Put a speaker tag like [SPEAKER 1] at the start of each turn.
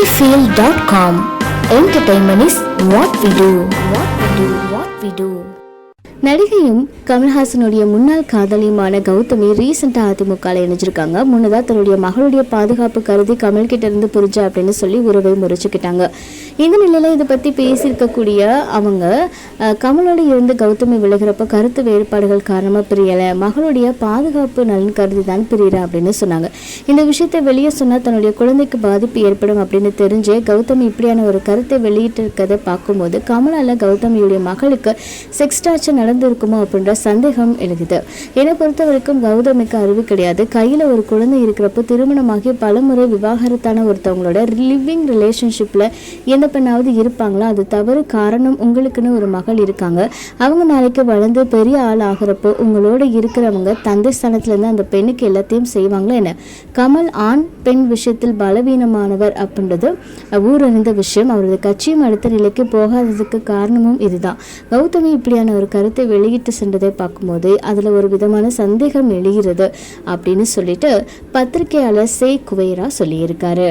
[SPEAKER 1] sunnyfield.com. Entertainment is what we do. What we do. What we do.
[SPEAKER 2] நடிகையும் கமல்ஹாசனுடைய முன்னாள் காதலியுமான கௌதமி ரீசெண்டாக அதிமுகவில் இணைஞ்சிருக்காங்க முன்னதாக தன்னுடைய மகளுடைய பாதுகாப்பு கருதி கமல்கிட்ட இருந்து புரிஞ்சா அப்படின்னு சொல்லி உறவை முறிச்சுக்கிட்டாங்க இந்த நிலையில் இதை பற்றி பேசியிருக்கக்கூடிய அவங்க கமலோடு கமலோட இருந்து கௌதமி விலகிறப்ப கருத்து வேறுபாடுகள் காரணமாக பிரியலை. மகளுடைய பாதுகாப்பு நலன் கருதி தான் பிரியறேன் அப்படின்னு சொன்னாங்க. இந்த விஷயத்தை வெளியே சொன்னால் தன்னுடைய குழந்தைக்கு பாதிப்பு ஏற்படும் அப்படின்னு தெரிஞ்சே கௌதமி இப்படியான ஒரு கருத்தை வெளியிட்டிருக்கதை பார்க்கும்போது கமலால கௌதமியுடைய மகளுக்கு செக்ஸ் டார்ச்சர் நடந்திருக்குமோ அப்படின்ற சந்தேகம் எழுகுது. என்னை பொறுத்த வரைக்கும் கௌதமிக்கு அறிவு கிடையாது. கையில் ஒரு குழந்தை இருக்கிறப்போ திருமணமாகி பலமுறை விவாகரத்தான ஒருத்தவங்களோட லிவிங் ரிலேஷன்ஷிப்பில் எந்த எந்த பெண்ணாவது இருப்பாங்களா? அது தவறு காரணம் உங்களுக்குன்னு ஒரு மகள் இருக்காங்க. அவங்க நாளைக்கு வளர்ந்து பெரிய ஆள் ஆகிறப்போ உங்களோட இருக்கிறவங்க தந்தை ஸ்தானத்துலேருந்து அந்த பெண்ணுக்கு எல்லாத்தையும் செய்வாங்களா என்ன? கமல் ஆண் பெண் விஷயத்தில் பலவீனமானவர் அப்படின்றது ஊரறிந்த விஷயம். அவரது கட்சியும் அடுத்த நிலைக்கு போகாததுக்கு காரணமும் இதுதான். கௌதமி இப்படியான ஒரு கருத்தை வெளியிட்டு சென்றதை பார்க்கும்போது அதில் ஒரு விதமான சந்தேகம் எழுகிறது அப்படின்னு சொல்லிட்டு பத்திரிகையாளர் சே குவைரா சொல்லியிருக்காரு.